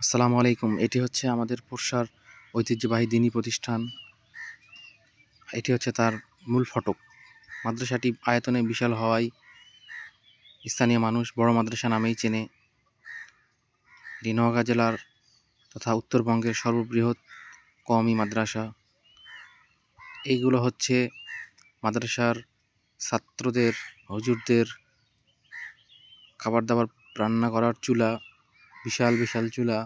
আসসালামু আলাইকুম। এটি হচ্ছে আমাদের পোরশার ঐতিহ্যবাহী দিনী প্রতিষ্ঠান। এটি হচ্ছে তার মূল ফটক। মাদ্রাসাটি আয়তনে বিশাল হওয়ায় স্থানীয় মানুষ বড় মাদ্রাসা নামেই চেনে। এটি নওগাঁ জেলার তথা উত্তরবঙ্গের সর্ববৃহৎ কওমি মাদ্রাসা। এইগুলো হচ্ছে মাদ্রাসার ছাত্রদের, হুজুরদের খাবার দাবার রান্না করার চুলা বিশাল বিশাল চুলা।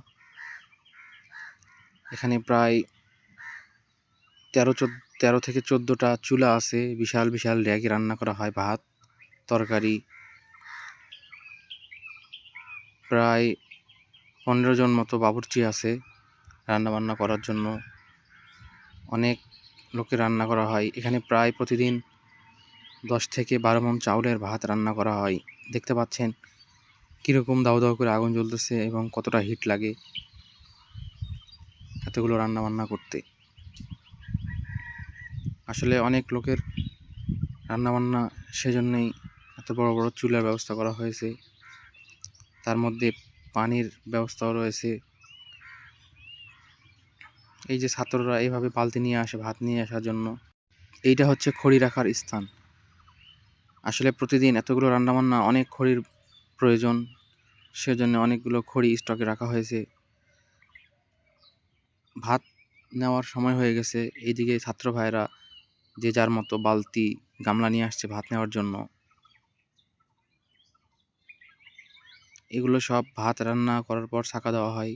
এখানে প্রায় তেরো চোদ্দ তেরো থেকে চোদ্দোটা চুলা আছে। বিশাল বিশাল র্যাগে রান্না করা হয় ভাত, তরকারি। প্রায় পনেরো জন মতো বাবুর্চি আছে রান্না বান্না করার জন্য। অনেক লোকে রান্না করা হয়। এখানে প্রায় প্রতিদিন দশ থেকে বারো মন চাউলের ভাত রান্না করা হয়। দেখতে পাচ্ছেন কীরকম দাও দাও করে আগুন জ্বলতেছে এবং কতটা হিট লাগে? এতগুলো রান্না বান্না করতে। আসলে অনেক লোকের রান্না বান্না সেজন্যই এত বড় বড় চুলার ব্যবস্থা করা হয়েছে। তার মধ্যে পানির ব্যবস্থাও রয়েছে। এই যে ছাত্ররা এইভাবে বালতি নিয়ে আসে, ভাত নিয়ে আসার জন্য, এইটা হচ্ছে খড়ি রাখার স্থান। আসলে প্রতিদিন এতগুলো রান্নাবান্না, অনেক খড়ির প্রয়োজন সেজন্য অনেকগুলো খড়ি স্টকে রাখা হয়েছে। ভাত নেওয়ার সময় হয়ে গেছে। এইদিকে ছাত্র ভাইরা যে যার মতো বালতি, গামলা নিয়ে আসছে ভাত নেওয়ার জন্য। এগুলো সব ভাত রান্না করার পর ছাকা দেওয়া হয়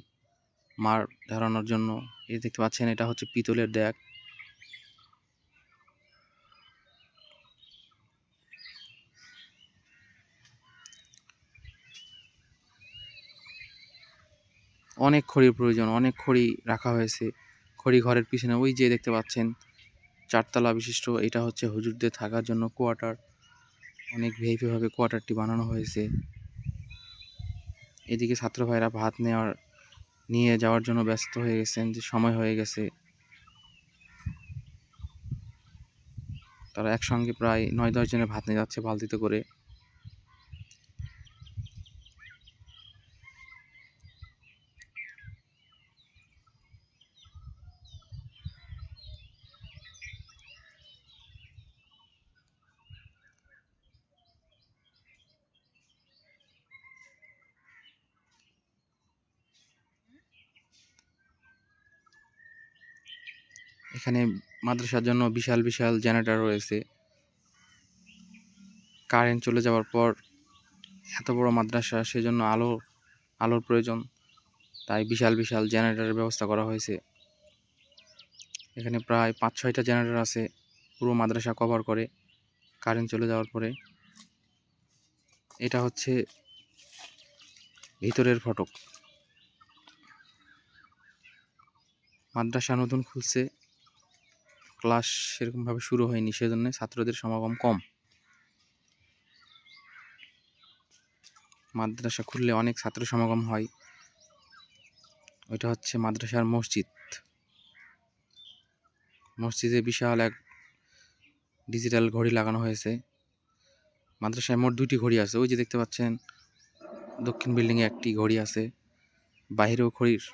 মার ধরানোর জন্য। এই দেখতে পাচ্ছেন, এটা হচ্ছে পিতলের ড্যাক অনেক খড়ির প্রয়োজন, অনেক খড়ি রাখা হয়েছে। খড়ি ঘরের পিছনে ওই যে দেখতে পাচ্ছেন, চারতলা বিশিষ্ট, এটা হচ্ছে হুজুরদের থাকার জন্য কোয়ার্টার। অনেক ভিআইপিভাবে কোয়ার্টারটি বানানো হয়েছে। এদিকে ছাত্র ভাইরা ভাত নেওয়ার, নিয়ে যাওয়ার জন্য ব্যস্ত হয়ে গেছেন, যে সময় হয়ে গেছে। তারা একসঙ্গে প্রায় নয় দশ জনের ভাত নিয়ে যাচ্ছে বালতিতে করে। এখানে মাদ্রাসার জন্য বিশাল বিশাল জেনারেটর রয়েছে। কারেন্ট চলে যাওয়ার পর এত বড় মাদ্রাসা, সেজন্য আলো, আলোর প্রয়োজন। তাই বিশাল বিশাল জেনারেটরের ব্যবস্থা করা হয়েছে। এখানে প্রায় পাঁচ, ছয়টা জেনারেটর আছে, পুরো মাদ্রাসা কভার করে কারেন্ট চলে যাওয়ার পরে। এটা হচ্ছে ভিতরের ফটক। মাদ্রাসা নতুন খুলছে। ক্লাস সেরকমভাবে শুরু হয়নি সেজন্য ছাত্রদের সমাগম কম। মাদ্রাসা খুললে অনেক ছাত্র সমাগম হয়। ওইটা হচ্ছে মাদ্রাসার মসজিদ। মসজিদে বিশাল এক ডিজিটাল ঘড়ি লাগানো হয়েছে। মাদ্রাসায় মোট দুইটি ঘড়ি আছে, ওই যে দেখতে পাচ্ছেন, দক্ষিণ বিল্ডিংয়ে একটি ঘড়ি আছে, বাহিরেও ঘড়ির